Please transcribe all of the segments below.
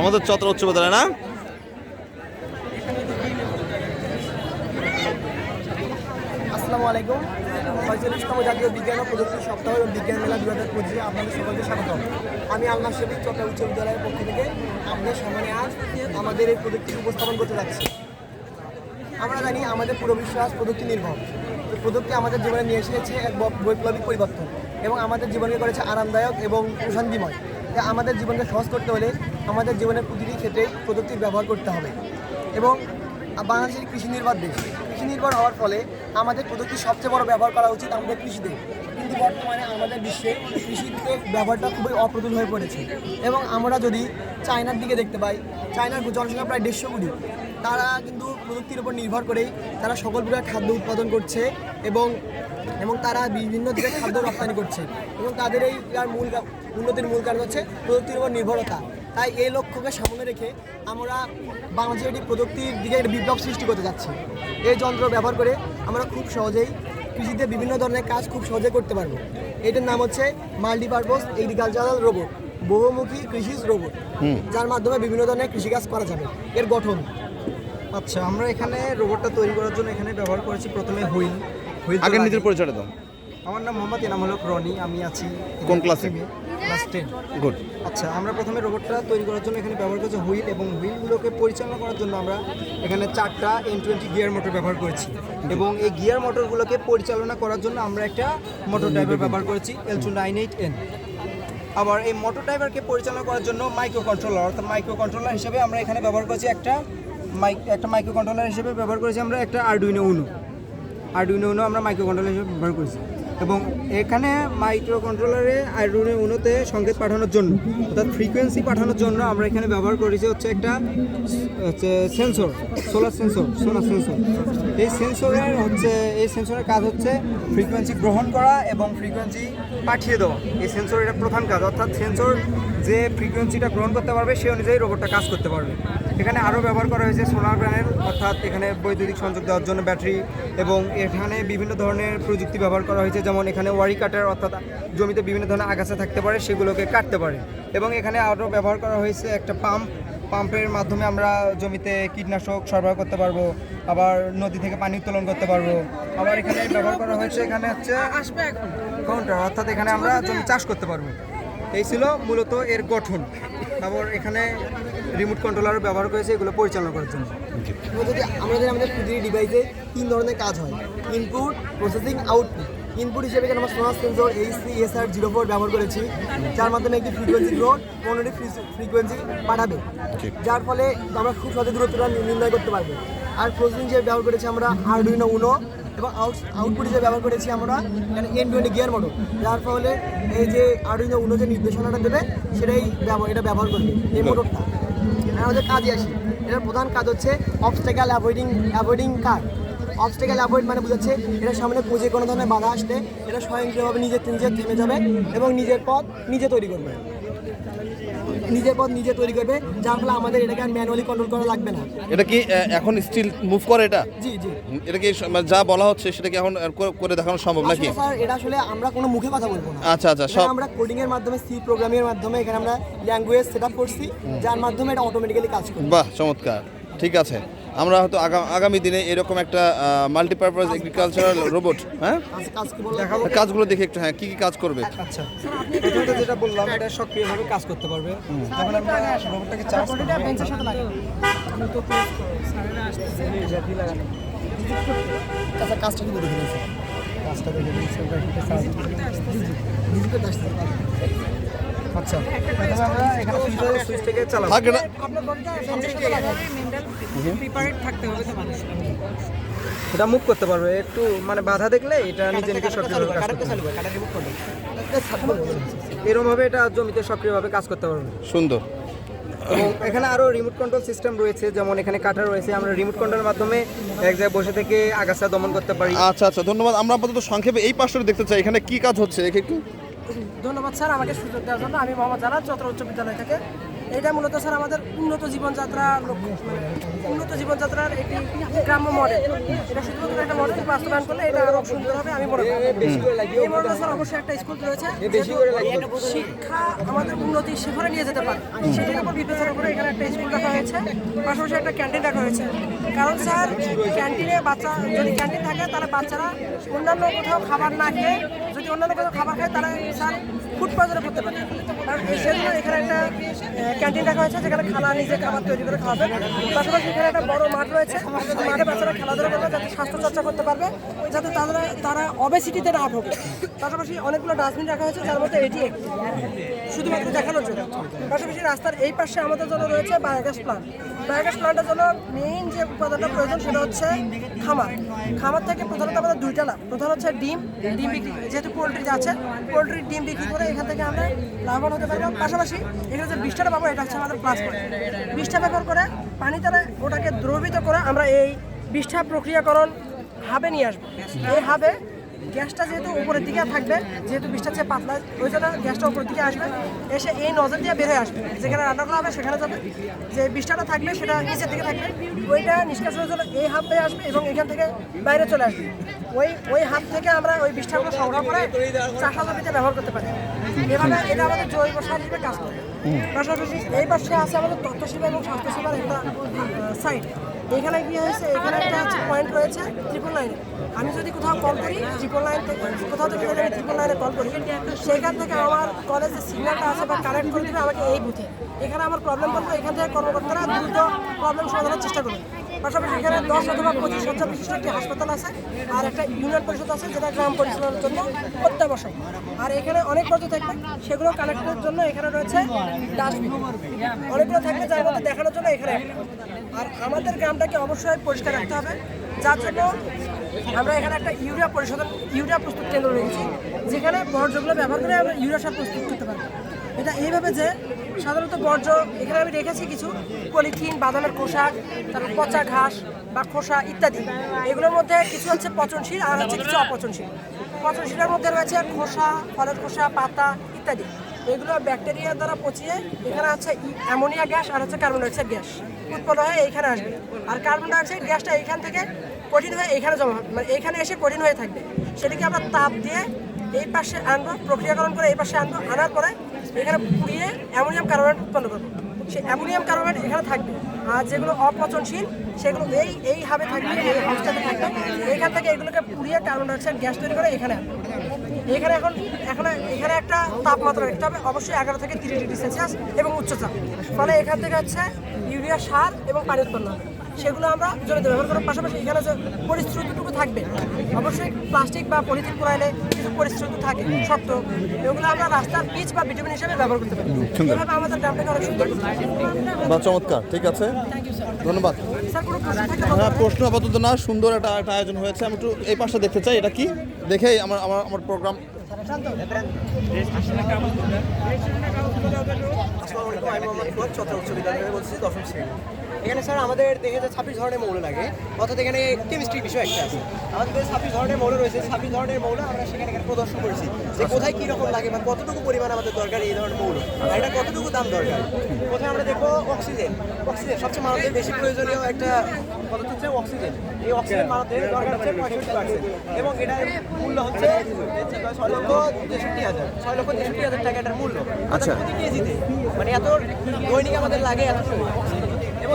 আমাদের চত্র উচ্চ বিদ্যালয় না? আসসালামু আলাইকুম। জাতীয় বিজ্ঞান প্রযুক্তি সপ্তাহ এবং বিজ্ঞান দু হাজার আমি উচ্চ বিদ্যালয়ের পক্ষ থেকে আমাদের এই উপস্থাপন করতে আমরা জানি আমাদের পুরো প্রযুক্তি নির্ভর। প্রযুক্তি আমাদের জীবনে নিয়ে এসেছে এক বৈপ্লবিক পরিবর্তন। এবং আমাদের জীবনকে করেছে আরামদায়ক এবং প্রশান্তিময়। তাই আমাদের জীবনকে সহজ করতে হলে আমাদের জীবনের প্রতিটি ক্ষেত্রে প্রযুক্তির ব্যবহার করতে হবে। এবং বাংলাদেশের কৃষি নির্ভর দেশ। কৃষি নির্ভর হওয়ার ফলে আমাদের প্রযুক্তির সবচেয়ে বড় ব্যবহার করা উচিত আমাদের কৃষিতে। কিন্তু বর্তমানে আমাদের বিশ্বে কৃষিতে ব্যবহারটা খুবই অপ্রতুল হয়ে পড়েছে। এবং আমরা যদি চায়নার দিকে দেখতে পাই, চায়নার জনসংখ্যা প্রায় দেড়শো কোটি। তারা কিন্তু প্রযুক্তির উপর নির্ভর করেই তারা সকল প্রকার খাদ্য উৎপাদন করছে এবং এবং তারা বিভিন্ন দিকে খাদ্য রপ্তানি করছে। এবং তাদের এই মূল উন্নতির মূল কারণ হচ্ছে প্রযুক্তির উপর নির্ভরতা। তাই এই লক্ষ্যকে সামনে রেখে আমরা বাংলাদেশের একটি প্রযুক্তির দিকে একটা বিপ্লব সৃষ্টি করতে যাচ্ছি। এই যন্ত্র ব্যবহার করে আমরা খুব সহজেই কৃষিতে বিভিন্ন ধরনের কাজ খুব সহজে করতে পারব। এটার নাম হচ্ছে মাল্টিপারপোজ এগ্রিকালচারাল রোবট বহুমুখী কৃষি রোবট যার মাধ্যমে বিভিন্ন ধরনের কৃষিকাজ করা যাবে। এর গঠন। আচ্ছা আমরা এখানে রোবটটা তৈরি করার জন্য এখানে ব্যবহার করেছি প্রথমে হুইল। হুইল আগের আগে নিজের পরিচয়টা দাও। আমার নাম মোহাম্মদ হলো রনি আমি আছি কোন ক্লাসে? ক্লাস টেন গুড আচ্ছা আমরা প্রথমে রোবটটা তৈরি করার জন্য এখানে ব্যবহার করেছি হুইল এবং হুইলগুলোকে পরিচালনা করার জন্য আমরা এখানে চারটা এন টোয়েন্টি গিয়ার মোটর ব্যবহার করেছি। এবং এই গিয়ার মোটরগুলোকে পরিচালনা করার জন্য আমরা একটা মোটর ড্রাইভার ব্যবহার করেছি L two nine eight N আবার এই মোটর ড্রাইভারকে পরিচালনা করার জন্য মাইক্রো কন্ট্রোলার অর্থাৎ মাইক্রো কন্ট্রোলার হিসেবে আমরা এখানে ব্যবহার করেছি একটা মাইক একটা মাইক্রো কন্ট্রোলার হিসেবে ব্যবহার করেছি আমরা একটা আরডুইনো উনো আরডুইনো উনো আমরা মাইক্রো কন্ট্রোলার হিসেবে ব্যবহার করেছি। এবং এখানে মাইক্রো কন্ট্রোলারে আরডুইনো উনোতে সংকেত পাঠানোর জন্য, অর্থাৎ ফ্রিকোয়েন্সি পাঠানোর জন্য আমরা এখানে ব্যবহার করেছি হচ্ছে একটা, হচ্ছে sensor solar sensor solar sensor এই সেন্সরের হচ্ছে, এই সেন্সরের কাজ হচ্ছে ফ্রিকোয়েন্সি গ্রহণ করা এবং ফ্রিকোয়েন্সি পাঠিয়ে দেওয়া। এই সেন্সর এটা প্রধান কাজ, অর্থাৎ সেন্সর যে ফ্রিকোয়েন্সিটা গ্রহণ করতে পারবে, সে অনুযায়ী রোবটটা কাজ করতে পারবে। এখানে আরও ব্যবহার করা হয়েছে সোলার প্যানেল অর্থাৎ এখানে বৈদ্যুতিক সংযোগ দেওয়ার জন্য ব্যাটারি এবং এখানে বিভিন্ন ধরনের প্রযুক্তি ব্যবহার করা হয়েছে যেমন এখানে ওয়ারি কাটার অর্থাৎ জমিতে বিভিন্ন ধরনের আগাছা থাকতে পারে সেগুলোকে কাটতে পারে। এবং এখানে আরও ব্যবহার করা হয়েছে একটা পাম্প পাম্পের মাধ্যমে আমরা জমিতে কীটনাশক সরবরাহ করতে পারব আবার নদী থেকে পানি উত্তোলন করতে পারব। আবার এখানে ব্যবহার করা হয়েছে এখানে হচ্ছে কাউন্টার অর্থাৎ এখানে আমরা জমি চাষ করতে পারব। এই ছিল মূলত এর গঠন। তারপর এখানে রিমোট কন্ট্রোলারও ব্যবহার করেছে এগুলো পরিচালনা করার জন্য। যদি আমাদের আমাদের প্রতিটি ডিভাইসে তিন ধরনের কাজ হয় ইনপুট প্রসেসিং আউটপুট ইনপুট হিসেবে এখানে আমরা sonar sensor HC SR zero four ব্যবহার করেছি যার মাধ্যমে একটি ফ্রিকোয়েন্সি গ্রোথ পনেরোটি ফ্রিকোয়েন্সি পাঠাবে। যার ফলে আমরা খুব সহজে দূরত্বটা নির্ণয় করতে পারব। আর প্রসেসিং হিসেবে ব্যবহার করেছি আমরা আরডুইনো উনো এবং আউট আউটপুট হিসেবে ব্যবহার করেছি আমরা এখানে এন টোয়েন্টি গিয়ার মোটর যার ফলে এই যে আরডুইনো উনো যে নির্দেশনাটা দেবে সেটাই ব্যবহার এটা ব্যবহার করবে এই মোটরটা আর আমাদের কাজে আসি। এটার প্রধান কাজ হচ্ছে obstacle avoiding avoiding car obstacle avoid মানে বোঝাচ্ছে এটার সামনে পুজে কোনো ধরনের বাধা আসলে এটা স্বয়ংক্রিয়ভাবে নিজের নিজে থেমে যাবে এবং নিজের পথ নিজে তৈরি করবে। নিজের পথ নিজে তৈরি করবে যার ফলে আমাদের এটাকে আর ম্যানুয়ালি কন্ট্রোল করা লাগবে না। এটা কি এখন স্টিল মুভ করে এটা? জি জি। এটা কি মানে যা বলা হচ্ছে সেটা কি এখন করে- দেখানো সম্ভব নাকি? স্যার এটা আসলে আমরা কোনো মুখে কথা বলব না। আচ্ছা আচ্ছা সব আমরা কোডিং এর মাধ্যমে সি প্রোগ্রামিং এর মাধ্যমে এখানে আমরা ল্যাঙ্গুয়েজ সেটআপ করছি যার মাধ্যমে এটা অটোমেটিক্যালি কাজ করবে বাহ চমৎকার। ঠিক আছে। আমরা হয়তো আগা- আগামী দিনে এরকম একটা মাল্টিপারপাস এগ্রিকালচারাল রোবট হ্যাঁ? কাজগুলো দেখে একটু হ্যাঁ কি কি কাজ করবে? আচ্ছা যেটা বললাম এটা সক্রিয়ভাবে কাজ করতে পারবে। যখন আমরা রোবটটাকে চার্জ করব। আচ্ছা কাজটা কিন্তু দেখে নিয়েছে কাজটা দেখে আচ্ছা। আমরা এখানে সুইচ সুইচ থেকে চালাবো থাকে না। প্রিপারেট থাকতে হবে তো মানুষ এটা মুভ করতে পারবে। একটু মানে বাধা দেখলে এটা নিজে নিজে সক্রিয়ভাবে কাজ করতে পারবে। কাটা রিমোট করবে এরকম ভাবে এটা জমিতে সক্রিয়ভাবে কাজ করতে পারবে। সুন্দর। এবং এখানে আরও রিমোট কন্ট্রোল সিস্টেম রয়েছে যেমন এখানে কাটা রয়েছে। আমরা রিমোট কন্ট্রোলের মাধ্যমে এক জায়গায় বসে থেকে আগাছা দমন করতে পারি। আচ্ছা আচ্ছা। ধন্যবাদ। আমরা আপাতত সংক্ষেপে এই পাশটা দেখতে চাই। এখানে কি কাজ হচ্ছে? একটু ধন্যবাদ স্যার আমাকে সুযোগ দেওয়ার জন্য। আমি মোহাম্মদ জানান চত্র উচ্চ বিদ্যালয় থেকে এটা মূলত স্যার আমাদের উন্নত জীবনযাত্রা লক্ষ্য মানে উন্নত জীবনযাত্রার একটি গ্রাম্য মডেল এটা শুধুমাত্র একটা মডেল বাস্তবায়ন করলে এটা আরও সুন্দর হবে আমি মনে করি। এই মডেল স্যার অবশ্যই একটা স্কুল রয়েছে শিক্ষা আমাদের উন্নতি শিখরে নিয়ে যেতে পারে সেটার উপর বিবেচনা করে এখানে একটা স্কুল রাখা হয়েছে পাশাপাশি একটা ক্যান্টিন রাখা হয়েছে। কারণ স্যার ক্যান্টিনে বাচ্চা যদি ক্যান্টিন থাকে তাহলে বাচ্চারা অন্যান্য কোথাও খাবার না খেয়ে যদি অন্যান্য কোথাও খাবার খায় তাহলে স্যার ফুড পয়জনে করতে পারে। কারণ সেজন্য এখানে একটা ক্যান্টিন রাখা হয়েছে যেখানে খানা নিজে খাবার তৈরি করে খাওয়াবে। পাশাপাশি এখানে একটা বড় মাঠ রয়েছে। মাঠে বাচ্চারা খেলাধুলা করবে যাতে স্বাস্থ্য চর্চা করতে পারবে, যাতে তারা তারা অবেসিটিতে না ভোগে। পাশাপাশি অনেকগুলো ডাস্টবিন রাখা হয়েছে, যার মধ্যে এটি শুধুমাত্র দেখানোর জন্য। পাশাপাশি রাস্তার এই পাশে আমাদের জন্য রয়েছে বায়োগ্যাস প্লান্ট বায়োগ্যাস প্লান্টের জন্য মেইন যে উপাদানটা প্রয়োজন সেটা হচ্ছে খামার। খামার থেকে প্রধানত আমাদের দুইটা লাভ। প্রধান হচ্ছে ডিম। ডিম বিক্রি যেহেতু পোলট্রি আছে পোলট্রির ডিম বিক্রি করে এখান থেকে আমরা লাভবান হতে পারব। পাশাপাশি এখানে যে বিষটা পাবো এটা হচ্ছে আমাদের প্লাস পয়েন্ট বিষটা ব্যবহার করে পানিতে ওটাকে দ্রবীত করে আমরা এই বিষটা প্রক্রিয়াকরণ হাবে নিয়ে আসব। এই হাবে গ্যাসটা যেহেতু উপরের দিকে থাকবে, যেহেতু বিষটা চেয়ে পাতলা, ওই জন্য গ্যাসটা উপরের দিকে আসবে। এসে এই নজর দিয়ে বের আসবে। যেখানে রান্না করা হবে সেখানে যাবে। যে বিষটাটা থাকবে সেটা নিচের দিকে থাকবে। ওইটা নিষ্কাশনের জন্য এই হাত হয়ে আসবে এবং এখান থেকে বাইরে চলে আসবে। ওই ওই হাত থেকে আমরা ওই বিষটাগুলো সংগ্রহ করে চাষা জমিতে ব্যবহার করতে পারি। এভাবে এটা আমাদের জৈব সার হিসেবে কাজ করে। পাশাপাশি এই পাশে আছে আমাদের তথ্য সেবা এবং স্বাস্থ্য সেবার একটা সাইট এখানে কি হয়েছে? এখানে একটা হচ্ছে পয়েন্ট রয়েছে ট্রিপল লাইনে আমি যদি কোথাও কল করি ত্রিপল লাইন থেকে, কোথাও থেকে যদি আমি ট্রিপল লাইনে কল করি, সেখান থেকে আমার কলেজের সিগন্যালটা আছে বা কানেক্ট করে দেবে আমাকে এই বুথে এখানে আমার প্রবলেম বলব এখান থেকে কর্মকর্তারা দ্রুত প্রবলেম সমাধানের চেষ্টা করবে। পাশাপাশি এখানে দশ অথবা পঁচিশ হাজার বিশিষ্ট একটি হাসপাতাল আছে আর একটা ইউনিয়ন পরিষদ আছে, যেটা গ্রাম পরিচালনার জন্য অত্যাবশ্যক। আর এখানে অনেক বর্জ্য থাকবে, সেগুলো কালেক্ট করার জন্য এখানে রয়েছে ডাস্টবিন অনেকগুলো থাকবে যার মধ্যে দেখানোর জন্য এখানে আর আমাদের গ্রামটাকে অবশ্যই পরিষ্কার রাখতে হবে, যার জন্য আমরা এখানে একটা ইউরিয়া পরিশোধন, ইউরিয়া প্রস্তুত কেন্দ্র রেখেছি যেখানে বর্জ্যগুলো ব্যবহার করে আমরা ইউরিয়া সার প্রস্তুত এটা এইভাবে যে সাধারণত বর্জ্য, এখানে আমি রেখেছি কিছু, পলিথিন, বাদামের খোসা তারপর পচা ঘাস বা খোসা ইত্যাদি। এগুলোর মধ্যে কিছু হচ্ছে পচনশীল আর হচ্ছে কিছু অপচনশীল। পচনশীলের মধ্যে রয়েছে খোসা, ফলের খোসা, পাতা ইত্যাদি। এগুলো ব্যাকটেরিয়া দ্বারা পচিয়ে এখানে হচ্ছে অ্যামোনিয়া গ্যাস আর হচ্ছে কার্বন ডাইঅক্সাইড গ্যাস উৎপন্ন হয়ে এইখানে আসবে। আর কার্বন ডাইঅক্সাইড গ্যাসটা এইখান থেকে কঠিন হয়ে এইখানে জমা মানে এইখানে এসে কঠিন হয়ে থাকবে। সেটাকে আমরা তাপ দিয়ে এই পাশে আনব, প্রক্রিয়াকরণ করে এই পাশে আনব। আনার পরে এখানে পুড়িয়ে অ্যামোনিয়াম কার্বনেট উৎপন্ন করব। সেই অ্যামোনিয়াম কার্বনেট এখানে থাকবে। আর যেগুলো অপচনশীল, সেগুলো এই এই হাবে থাকবে, এই হাউসটাতে থাকবে। এখান থেকে এগুলোকে পুড়িয়ে কার্বন ডাইঅক্সাইড গ্যাস তৈরি করে এখানে এখানে এখন এখন এখানে একটা তাপমাত্রা রাখতে হবে, অবশ্যই এগারো থেকে তিরিশ ডিগ্রি সেলসিয়াস এবং উচ্চচাপ ফলে এখান থেকে হচ্ছে ইউরিয়া সার এবং পানি উৎপন্ন হবে। সেগুলো আমরা জমিতে ব্যবহার করার পাশাপাশি এখানে যে পরিশ্রুতিটুকু থাকবে অবশ্যই প্লাস্টিক বা পলিথিন পুরাইলে কিছু পরিশ্রুতি থাকে শক্ত এগুলো আমরা রাস্তার পিচ বা ভিটামিন হিসেবে ব্যবহার করতে পারি। এভাবে আমাদের গ্রামটাকে অনেক সুন্দর বা চমৎকার ঠিক আছে? ধন্যবাদ। হ্যাঁ প্রশ্ন আপাতত না সুন্দর একটা একটা আয়োজন হয়েছে। আমি একটু এই পাশটা দেখতে চাই এটা কি? দেখেই আমার আমার আমার প্রোগ্রাম আসসালামু আলাইকুম। আমি মোহাম্মদ ফুয়াদ চত্র উচ্চ বিদ্যালয় বলছি দশম শ্রেণি। এখানে স্যার আমাদের দেখে যে ছাব্বিশ ধরনের মৌল লাগে অর্থাৎ এখানে কেমিস্ট্রি বিষয় একটা আছে। আমাদের ছাব্বিশ ধরনের মৌল রয়েছে ছাব্বিশ ধরনের মৌল আমরা সেখানে এখানে প্রদর্শন করেছি। যে কোথায় কী রকম লাগে বা কতটুকু পরিমাণ আমাদের দরকার এই ধরনের মৌল আর এটা কতটুকু দাম দরকার? কোথায় আমরা দেখব? অক্সিজেন। অক্সিজেন সবচেয়ে মানবদের বেশি প্রয়োজনীয় একটা পদার্থ হচ্ছে অক্সিজেন। এই অক্সিজেন মানবদের দরকার হচ্ছে পঁয়ষট্টি পার্সেন্ট এবং এটার মূল্য হচ্ছে ছয় লক্ষ তেষট্টি হাজার। ছয় লক্ষ তেষট্টি হাজার টাকা এটার মূল্য। আচ্ছা। কেজিতে। মানে এত দৈনিক আমাদের লাগে এত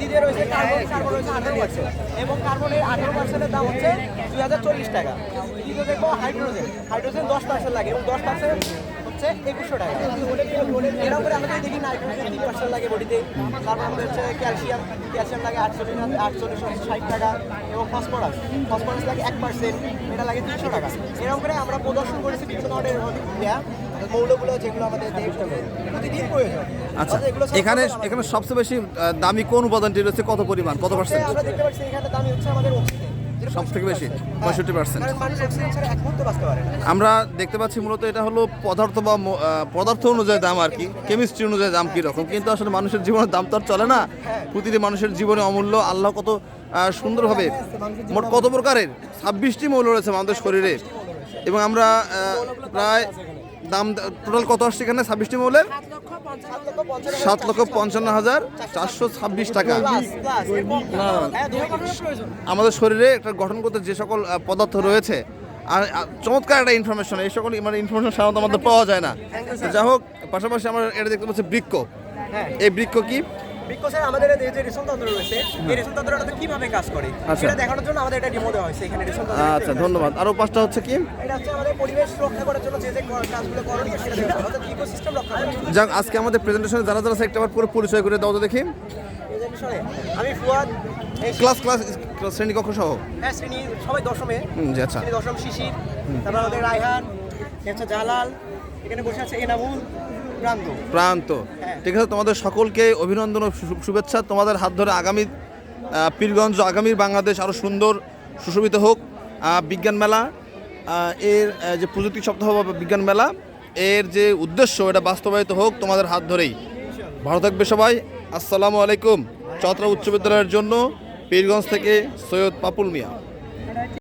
দ্বিতীয় রয়েছে কার্বন কার্বন রয়েছে আঠারো পার্সেন্ট এবং কার্বনের আঠারো পার্সেন্টের দাম হচ্ছে দুই হাজার চল্লিশ টাকা। দ্বিতীয় দেখব? হাইড্রোজেন হাইড্রোজেন দশ পার্সেন্ট লাগে এবং দশ পার্সেন্ট হচ্ছে একুশশো টাকা। এরকম করে আমরা দেখি নাইট্রোজেন তিন পার্সেন্ট লাগে বডিতে। তারপর আমাদের হচ্ছে ক্যালসিয়াম ক্যালসিয়াম লাগে আটচল্লিশ আটচল্লিশ ষাট টাকা এবং ফসফরাস ফসফরাস লাগে এক পার্সেন্ট এটা লাগে তিনশো টাকা। এরকম করে আমরা প্রদর্শন করেছি বিভিন্ন ধরনের মৌলগুলো যেগুলো আমাদের প্রতিদিন প্রয়োজন। আচ্ছা এখানে এখানে সবচেয়ে বেশি দামি কোন উপাদানটি রয়েছে কত পরিমাণ? কত পার্সেন্ট আমরা দেখতে পাচ্ছি এখানে দামি হচ্ছে আমাদের অক্সিজেন সব থেকে বেশি পঁয়ষট্টি পার্সেন্ট আমরা দেখতে পাচ্ছি মূলত এটা হলো পদার্থ বা পদার্থ অনুযায়ী দাম আর কি কেমিস্ট্রি অনুযায়ী দাম কীরকম। কিন্তু আসলে মানুষের জীবনের দাম তো আর চলে না। প্রতিটি মানুষের জীবনে অমূল্য আল্লাহ কত সুন্দরভাবে মোট কত প্রকারের? ছাব্বিশটি মৌল রয়েছে আমাদের শরীরে। এবং আমরা প্রায় দাম টোটাল কত আসছে এখানে? ছাব্বিশটি মৌলের? সাত লক্ষ পঞ্চান্ন হাজার চারশো ছাব্বিশ টাকা। আমাদের শরীরে একটা গঠন করতে যে সকল পদার্থ রয়েছে, আর চমৎকার একটা ইনফরমেশন এই সকল মানে ইনফরমেশন সাধারণত আমাদের পাওয়া যায় না। যাই হোক, পাশাপাশি আমরা এটা দেখতে পাচ্ছি বৃক্ষ। এই বৃক্ষ কি? বিকজ স্যার আমাদের এই যে রেশন তন্ত্র রয়েছে এই রেশন তন্ত্রটা কীভাবে কাজ করে? আচ্ছা। সেটা দেখানোর জন্য আমাদের এটা ডেমো দেওয়া হয়েছে এখানে রেশন তন্ত্র আচ্ছা ধন্যবাদ। আরও পাঁচটা হচ্ছে কি? এটা হচ্ছে আমাদের পরিবেশ রক্ষা করার জন্য যে যে কাজগুলো করণীয় সেটা হয়। অর্থাৎ ইকোসিস্টেম রক্ষা জন্য। যাক আজকে আমাদের প্রেজেন্টেশনে যারা যারা একটা আবার পুরো পরিচয় করে দাও তো দেখি। আমি ফুয়াদ এই ক্লাস ক্লাস শ্রেণি কক্ষ সহ? হ্যাঁ শ্রেণি সবাই দশমে। জি আচ্ছা। দশম শিশির তারপর আমাদের রায়হান হচ্ছে জালাল এখানে বসে আছে এনামুল প্রান্ত। প্রান্ত। ঠিক আছে তোমাদের সকলকে অভিনন্দন ও শুভেচ্ছা। তোমাদের হাত ধরে আগামী পীরগঞ্জ আগামীর বাংলাদেশ আরও সুন্দর সুশোভিত হোক। বিজ্ঞান মেলা এর যে প্রযুক্তি সপ্তাহ বা বিজ্ঞান মেলা এর যে উদ্দেশ্য এটা বাস্তবায়িত হোক তোমাদের হাত ধরেই। ভালো থাকবে সবাই। আসসালামু আলাইকুম। চত্রা উচ্চ বিদ্যালয়ের জন্য পীরগঞ্জ থেকে সৈয়দ পাপুল মিয়া।